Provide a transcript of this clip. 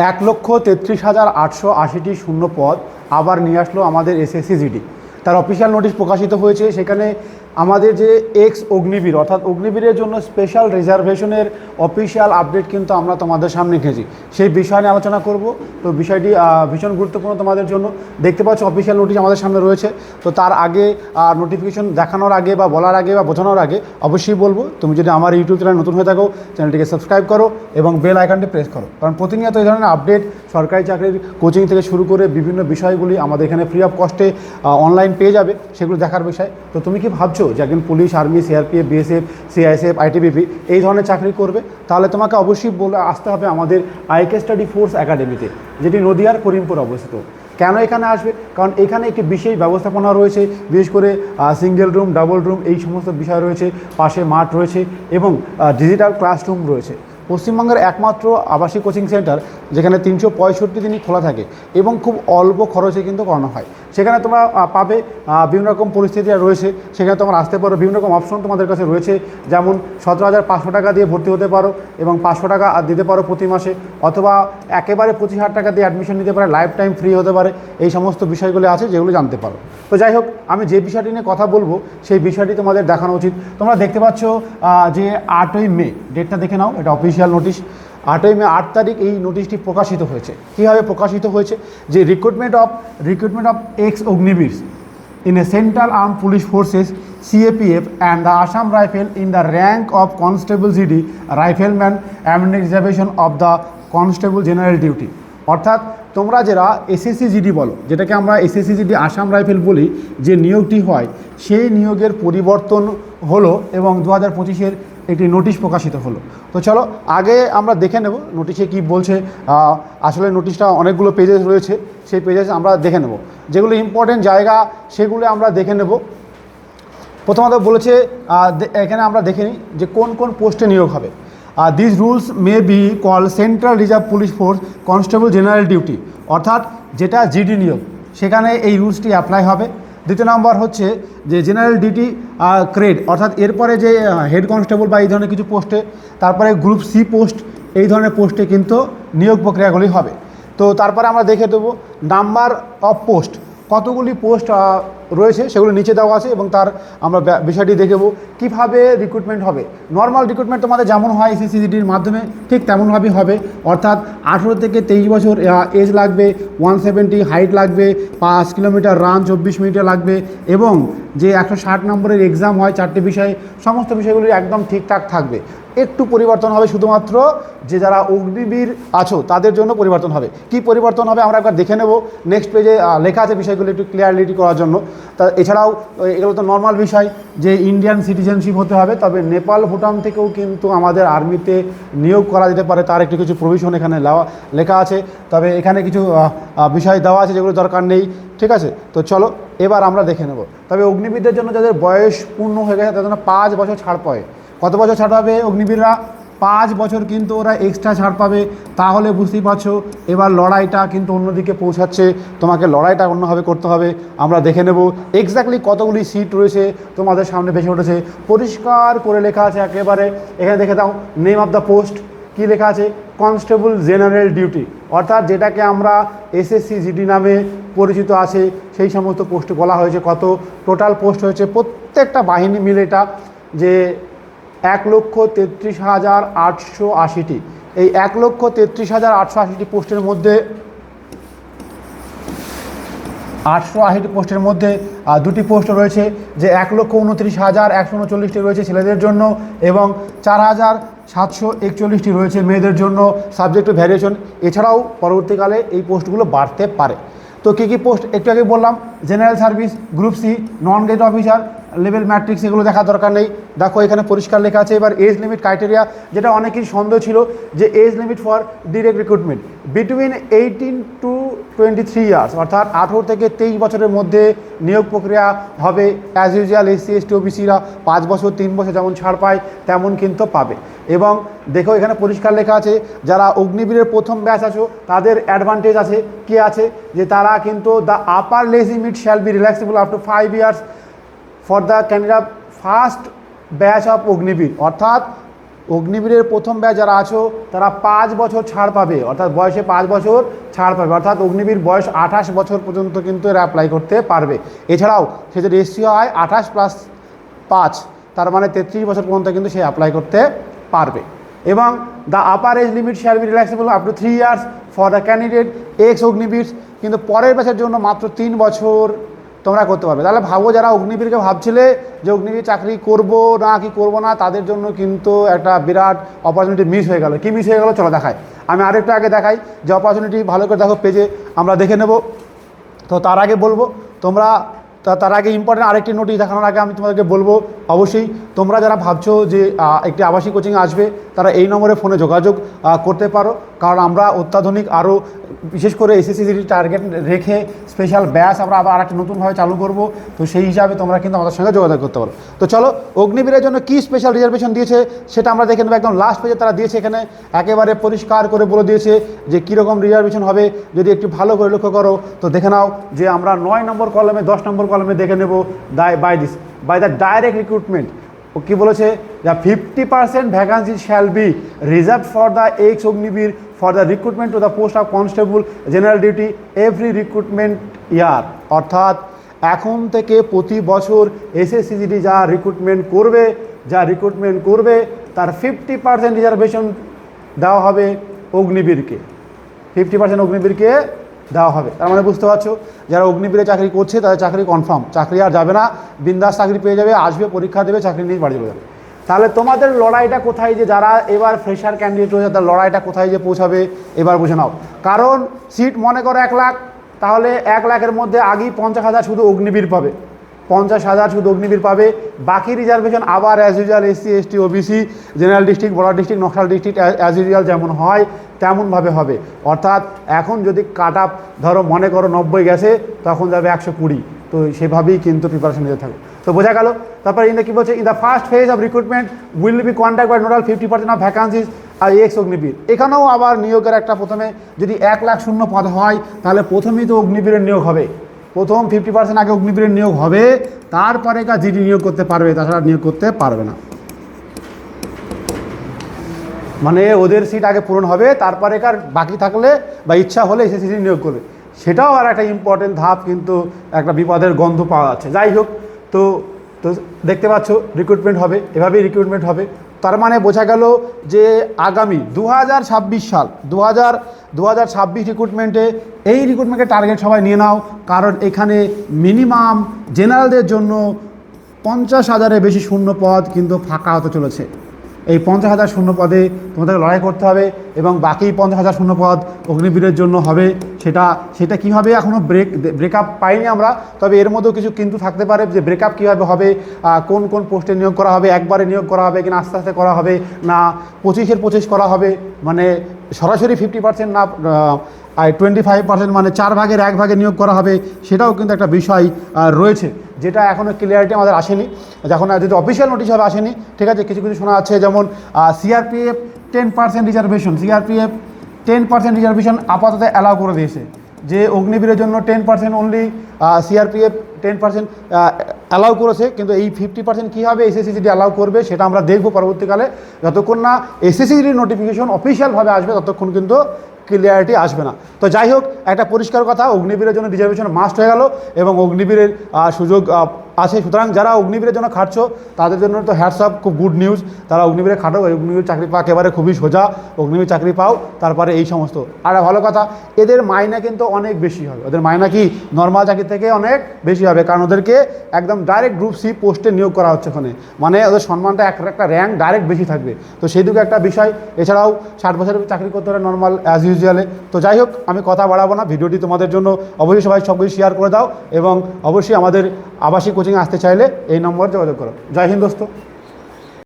এক লক্ষ তেত্রিশ হাজার আটশো আশিটি শূন্য পদ আবার নিয়ে আসলো আমাদের এসএসসি জিডি তার অফিসিয়াল নোটিশ প্রকাশিত হয়েছে, সেখানে আমাদের যে এক্স অগ্নিবীর, অর্থাৎ অগ্নিবীরের জন্য স্পেশাল রিজার্ভেশনের অফিসিয়াল আপডেট কিন্তু আমরা তোমাদের সামনে রেখেছি। সেই বিষয় নিয়ে আলোচনা করব। তো বিষয়টি ভীষণ গুরুত্বপূর্ণ তোমাদের জন্য। দেখতে পাচ্ছ অফিসিয়াল নোটিশ আমাদের সামনে রয়েছে। তো তার আগে নোটিফিকেশন দেখানোর আগে বা বলার আগে বা বোঝানোর আগে অবশ্যই বলব, তুমি যদি আমার ইউটিউব চ্যানেল নতুন হয়ে থাকো চ্যানেলটিকে সাবস্ক্রাইব করো এবং বেল আইকনটি প্রেস করো। কারণ প্রতিনিয়ত এই ধরনের আপডেট সরকারি চাকরির কোচিং থেকে শুরু করে বিভিন্ন বিষয়গুলি আমাদের এখানে ফ্রি অফ কস্টে অনলাইন পেয়ে যাবে, সেগুলো দেখার বিষয়। তো তুমি কি ভাবছ যে একজন police army CRPF BSF CISF ITBP এই ধরনের চাকরি করবে? তাহলে তোমাকে অবশ্যই বলে আসতে হবে আমাদের আইকে স্টাডি ফোর্স একাডেমিতে যেটি নদিয়ার করিমপুর অবস্থিত। কেন এখানে আসবে? কারণ এখানে একটি বিশেষ ব্যবস্থাপনা রয়েছে, বিশেষ করে সিঙ্গেল রুম ডাবল রুম এই সমস্ত বিষয় রয়েছে, পাশে মাঠ রয়েছে এবং ডিজিটাল ক্লাসরুম রয়েছে। পশ্চিমবঙ্গের একমাত্র আবাসিক কোচিং সেন্টার যেখানে তিনশো পঁয়ষট্টি দিনই খোলা থাকে এবং খুব অল্প খরচে কিন্তু করানো হয়। সেখানে তোমরা পাবে বিভিন্ন রকম পরিস্থিতি রয়েছে। সেখানে তোমরা আসতে পারো, বিভিন্ন রকম অপশন তোমাদের কাছে রয়েছে। যেমন সতেরো হাজার পাঁচশো টাকা দিয়ে ভর্তি হতে পারো এবং পাঁচশো টাকা দিতে পারো প্রতি মাসে অথবা একেবারে পঁচিশ হাজার টাকা দিয়ে অ্যাডমিশন নিতে পারে লাইফ টাইম ফ্রি হতে পারে। এই সমস্ত বিষয়গুলি আছে যেগুলো জানতে পারো। তো যাই হোক, আমি যে বিষয়টি নিয়ে কথা বলব সেই বিষয়টি তোমাদের দেখানো উচিত। তোমরা দেখতে পাচ্ছ যে আটই মে ডেটটা দেখে নাও, এটা অফিসিয়াল নোটিশ আটই মে আট তারিখ এই নোটিশটি প্রকাশিত হয়েছে। কীভাবে প্রকাশিত হয়েছে? যে recruitment of recruitment of ex Agniveer in a central arm police forces CAPF and the Assam rifle in the rank of constable GD rifleman and reservation of the constable general duty অর্থাৎ, তোমরা যারা SSC GD বলো, যেটাকে আমরা SSC GD Assam rifle বলি, যে নিয়োগটি হয়, সেই নিয়োগের পরিবর্তন হলো এবং দু হাজার পঁচিশের একটি নোটিশ প্রকাশিত হলো। তো চলো, আগে আমরা দেখে নেব নোটিশে কি বলছে। আসলে নোটিশটা অনেকগুলো পেজেস রয়েছে, সেই পেজেস আমরা দেখে নেব। যেগুলো ইম্পর্টেন্ট জায়গা, সেগুলো আমরা দেখে নেব। প্রথমত বলেছে এখানে আমরা দেখে নিই যে কোন কোন পোস্টে নিয়োগ হবে। This rules may be call central reserve police force constable general duty অর্থাৎ যেটা জিডি নিয়োগ, সেখানে এই রুলসটি অ্যাপ্লাই হবে। দ্বিতীয় নাম্বার হচ্ছে যে জেনারেল ডিটি ক্রেড অর্থাৎ এরপরে যে হেড কনস্টেবল বা এই ধরনের কিছু পোস্টে, তারপরে গ্রুপ সি পোস্ট, এই ধরনের পোস্টে কিন্তু নিয়োগ প্রক্রিয়াগুলি হবে। তো তারপরে আমরা দেখে দেবো, নাম্বার অফ পোস্ট। কতগুলি পোস্ট রয়েছে সেগুলো নিচে দেওয়া আছে এবং তার আমরা বিষয়টি দেখব। কীভাবে রিক্রুটমেন্ট হবে? নর্মাল রিক্রুটমেন্ট তোমাদের যেমন হয় এসএসসিজিডির মাধ্যমে, ঠিক তেমনভাবেই হবে। অর্থাৎ আঠেরো থেকে তেইশ বছর এজ লাগবে ওয়ান সেভেন্টি হাইট লাগবে, পাঁচ কিলোমিটার রান চব্বিশ মিনিটে লাগবে এবং যে একশো ষাট নম্বরের এক্সাম হয় চারটে বিষয়ে, সমস্ত বিষয়গুলি একদম ঠিকঠাক থাকবে। একটু পরিবর্তন হবে শুধুমাত্র যে যারা অগ্নিবীর আছো, তাদের জন্য পরিবর্তন হবে। কি পরিবর্তন হবে আমরা একবার দেখে নেব। নেক্সট পেজে লেখা আছে বিষয়গুলো একটু ক্লিয়ারিটি করার জন্য। তা এছাড়াও এগুলো তো নর্মাল বিষয় যে ইন্ডিয়ান সিটিজেনশিপ হতে হবে, তবে নেপাল, ভুটান থেকেও কিন্তু আমাদের আর্মিতে নিয়োগ করা যেতে পারে। তার একটু কিছু প্রভিশন এখানে লেখা আছে। তবে এখানে কিছু বিষয় দেওয়া আছে যেগুলো দরকার নেই। ঠিক আছে? তো চলো, এবার আমরা দেখে নেব। তবে অগ্নিবীরদের জন্য যাদের বয়স পূর্ণ হয়ে গেছে, তাদের জন্য পাঁচ বছর ছাড় পায় কত বছর ছাড় পাবে অগ্নিবীররা? পাঁচ বছর কিন্তু ওরা এক্সট্রা ছাড় পাবে। তাহলে বুঝতেই পারছ, এবার লড়াইটা কিন্তু অন্যদিকে পৌঁছাচ্ছে। তোমাকে লড়াইটা অন্যভাবে করতে হবে। আমরা দেখে নেব এক্স্যাক্টলি কতগুলি সিট রয়েছে তোমাদের সামনে ভেসে উঠেছে। পরিষ্কার করে লেখা আছে একেবারে। এখানে দেখে দাও নেম অফ দ্য পোস্ট কি লেখা আছে? কনস্টেবল জেনারেল ডিউটি অর্থাৎ যেটাকে আমরা এসএসসি জিডি নামে পরিচিত আছে, সেই সমস্ত পোস্ট বলা হয়েছে কত? টোটাল পোস্ট হয়েছে প্রত্যেকটা বাহিনী মিলে এটা যে এক লক্ষ তেত্রিশ হাজার আটশো আশিটি। এই এক লক্ষ তেত্রিশ হাজার আটশো আশিটি পোস্টের মধ্যে, আটশো আশিটি পোস্টের মধ্যে দুটি পোস্ট রয়েছে যে এক লক্ষ উনত্রিশ হাজার একশো উনচল্লিশটি রয়েছে ছেলেদের জন্য এবং চার হাজার সাতশো একচল্লিশটি রয়েছে মেয়েদের জন্য সাবজেক্ট ভ্যারিয়েশন। এছাড়াও পরবর্তীকালে এই পোস্টগুলো বাড়তে পারে। তো কী কী পোস্ট? একটু আগে বললাম, general service, group C, non gate officer level matrix এগুলো দেখার দরকার নেই। দেখো, এখানে পরিষ্কার লেখা আছে। এবার এজ লিমিট ক্রাইটেরিয়া যেটা অনেকেরই সন্দেহ ছিল যে age limit for direct recruitment between eighteen to twenty three years অর্থাৎ আঠেরো থেকে তেইশ বছরের মধ্যে নিয়োগ প্রক্রিয়া হবে। অ্যাজ ইউজুয়াল এসসি এসটি ওবিসিরা পাঁচ বছর, তিন বছর যেমন ছাড় পায়, তেমন কিন্তু পাবে। এবং দেখো, এখানে পরিষ্কার লেখা আছে, যারা অগ্নিবীরের প্রথম ব্যাচ আছো, তাদের অ্যাডভান্টেজ আছে। কি আছে? যে তারা কিন্তু the upper age limit shall be relaxable up to five years for the candidate first batch of Agniveer অর্থাৎ অগ্নিবীরের প্রথম ব্যাচ যারা আছো, তারা পাঁচ বছর ছাড় পাবে, অর্থাৎ বয়সে পাঁচ বছর ছাড় পাবে, অর্থাৎ অগ্নিবীর বয়স আঠাশ বছর পর্যন্ত কিন্তু এরা অ্যাপ্লাই করতে পারবে। এছাড়াও সে যদি এসসি হয় আঠাশ প্লাস পাঁচ, তার মানে তেত্রিশ বছর পর্যন্ত কিন্তু সে অ্যাপ্লাই করতে পারবে। এবং the upper age limit shall be relaxable up to three years for the candidate ex Agniveer কিন্তু পরের ব্যাচের জন্য মাত্র তিন বছর তোমরা করতে পারবে। তাহলে ভাবো যারা অগ্নিবীরকে ভাবছিলে যে অগ্নিবীর চাকরি করব না, কি করব না, তাদের জন্য কিন্তু একটা বিরাট অপরচুনিটি মিস হয়ে গেল। কি মিস হয়ে গেল? চলো দেখায় আমি আরেকটা আগে দেখাই। যে অপরচুনিটি ভালো করে দেখো পেজে আমরা দেখে নেব। তো তার আগে বলব, তোমরা তা- তার আগে ইম্পর্টেন্ট আরেকটি নোটিশ দেখানোর আগে আমি তোমাদেরকে বলব, অবশ্যই তোমরা যারা ভাবছ যে একটি আবাসিক কোচিং আসবে, তারা এই নম্বরে ফোনে যোগাযোগ করতে পারো। কারণ আমরা অত্যাধুনিক আরও বিশেষ করে এসএসসি টার্গেট রেখে স্পেশাল ব্যাস আমরা আবার আরেকটা নতুনভাবে চালু করব। তো সেই হিসাবে তোমরা কিন্তু আমাদের সঙ্গে যোগাযোগ করতে পারো। তো চলো, অগ্নিবীরের জন্য কী স্পেশাল রিজার্ভেশন দিয়েছে, সেটা আমরা দেখে নেব। একদম লাস্ট পেজে তারা দিয়েছে এখানে, একেবারে পরিষ্কার করে বলে দিয়েছে যে কীরকম রিজার্ভেশন হবে। যদি একটু ভালো করে লক্ষ্য করো, তো দেখে নাও যে আমরা নয় নম্বর কলমে দশ নম্বর কলমে দেখে নেব by this by the direct recruitment ও কী বলেছে? The fifty percent vacancy shall be reserve for the ex Agniveer for the recruitment to the post of constable general duty every recruitment year অর্থাৎ এখন থেকে প্রতি বছর এসএসসিজিডি যা recruitment করবে, যা রিক্রুটমেন্ট করবে, তার ফিফটি পার্সেন্ট রিজার্ভেশন দেওয়া হবে অগ্নিবীরকে ফিফটি পার্সেন্ট অগ্নিবীরকে দেওয়া হবে। তার মানে বুঝতে পারছ, যারা অগ্নিবীরে চাকরি করছে, তাদের চাকরি কনফার্ম চাকরি আর যাবে না, বিন্দাস চাকরি পেয়ে যাবে, আসবে, পরীক্ষা দেবে, চাকরি নিয়ে বাড়ি যাবে। তাহলে তোমাদের লড়াইটা কোথায় যে যারা এবার ফ্রেশার ক্যান্ডিডেট রয়েছে তার লড়াইটা কোথায় যে পৌঁছাবে, এবার বুঝে নাও। কারণ সিট মনে করো এক লাখ, তাহলে এক লাখের মধ্যে আগেই পঞ্চাশ হাজার শুধু অগ্নিবীর পাবে। পঞ্চাশ হাজার শুধু অগ্নিবীর পাবে। বাকি রিজার্ভেশন আবার as usual SC, ST, OBC general district border district Naxal district as usual যেমন হয় তেমনভাবে হবে। অর্থাৎ এখন যদি কাট আপ ধরো মনে করো নব্বই গেছে, তখন যাবে একশো কুড়ি। তো সেভাবেই কিন্তু প্রিপারেশন নিতে থাকবে তো বোঝা গেল, তারপর ইন কী বলছে in the first phase of recruitment will be contact by total fifty percent of vacancies R ex Agniveer এখানেও আবার নিয়োগের একটা প্রথমে যদি এক লাখ শূন্য পদ হয়, তাহলে প্রথমেই তো অগ্নিবীরের নিয়োগ হবে। প্রথম ফিফটি পার্সেন্ট আগে অগ্নিবীরের নিয়োগ হবে, তারপরে কাজ জিডি নিয়োগ করতে পারবে, তাছাড়া নিয়োগ করতে পারবে না। মানে ওদের সিট আগে পূরণ হবে, তারপরে কার বাকি থাকলে বা ইচ্ছা হলে এসএসসি নিয়োগ করবে। সেটাও আর একটা ইম্পর্টেন্ট ধাপ কিন্তু একটা বিপদের গন্ধ পাওয়া যাচ্ছে। যাই হোক, তো তো দেখতে পাচ্ছ রিক্রুটমেন্ট হবে, এভাবেই রিক্রুটমেন্ট হবে। তার মানে বোঝা গেল যে আগামী দু হাজার ছাব্বিশ সাল দু হাজার দু রিক্রুটমেন্টে এই রিক্রুটমেন্টের টার্গেট সবাই নিয়ে নাও। কারণ এখানে মিনিমাম জেনারেলদের জন্য পঞ্চাশ হাজারের বেশি শূন্য পদ কিন্তু ফাঁকা হতে চলেছে। এই পঞ্চাশ হাজার শূন্য পদে তোমাদের লড়াই করতে হবে এবং বাকি পঞ্চাশ হাজার শূন্য পদ অগ্নিবীরের জন্য হবে। সেটা সেটা কীভাবে এখনও ব্রেক ব্রেকআপ পাইনি আমরা, তবে এর মধ্যেও কিছু কিন্তু থাকতে পারে যে ব্রেকআপ কীভাবে হবে কোন কোন পোস্টে নিয়োগ করা হবে, একবারে নিয়োগ করা হবে কিনা আস্তে আস্তে করা হবে, না পঁচিশের পঁচিশ করা হবে মানে সরাসরি ফিফটি পার্সেন্ট না আর টোয়েন্টি ফাইভ পার্সেন্ট মানে চার ভাগের এক ভাগে নিয়োগ করা হবে, সেটাও কিন্তু একটা বিষয় রয়েছে, যেটা এখনও ক্লিয়ারিটি আমাদের আসেনি। যখন যদি অফিসিয়াল নোটিশ হবে, আসেনি, ঠিক আছে, কিছু কিছু শোনা যাচ্ছে, যেমন CRPF ten percent reservation CRPF ten percent reservation আপাতত অ্যালাউ করে দিয়েছে, যে অগ্নিবীরের জন্য ten percent only CRPF ten percent allow করেছে, কিন্তু এই ফিফটি পার্সেন্ট কী হবে এসএসসিডি অ্যালাউ করবে, সেটা আমরা দেখব পরবর্তীকালে। যতক্ষণ না এসএসসিডির নোটিফিকেশন অফিসিয়ালভাবে আসবে, ততক্ষণ কিন্তু ক্লিয়ারিটি আসবে না। তো যাই হোক, একটা পরিষ্কার কথা, অগ্নিবীরের জন্য রিজার্ভেশন মাস্ট হয়ে গেল এবং অগ্নিবীরের সুযোগ আছে। সুতরাং যারা অগ্নিবীরের জন্য খাটছো, তাদের জন্য তো হ্যাটসঅ্যাপ খুব গুড নিউজ। তারা অগ্নিবীরে খাটো অগ্নিবীর চাকরি পাওয়া একেবারে খুবই সোজা। অগ্নিবীর চাকরি পাও, তারপরে এই সমস্ত। আর ভালো কথা, এদের মাইনা কিন্তু অনেক বেশি হবে। ওদের মাইনা কি নর্মাল চাকরি থেকে অনেক বেশি হবে। কারণ ওদেরকে একদম ডাইরেক্ট গ্রুপ সি পোস্টে নিয়োগ করা হচ্ছে ওখানে। মানে ওদের সম্মানটা এক একটা র্যাঙ্ক ডাইরেক্ট বেশি থাকবে। তো সেই দিকে একটা বিষয়। এছাড়াও ষাট বছরের চাকরি করতে হবে নর্মাল অ্যাজ ইউজুয়ালে তো যাই হোক, আমি কথা বাড়াবো না। ভিডিওটি তোমাদের জন্য অবশ্যই সবাই সব কিছু শেয়ার করে দাও। এবং অবশ্যই আমাদের আবাসিক কোচিংয়ে আসতে চাইলে এই নম্বরে যোগাযোগ করো। জয় হিন্দ দোস্ত।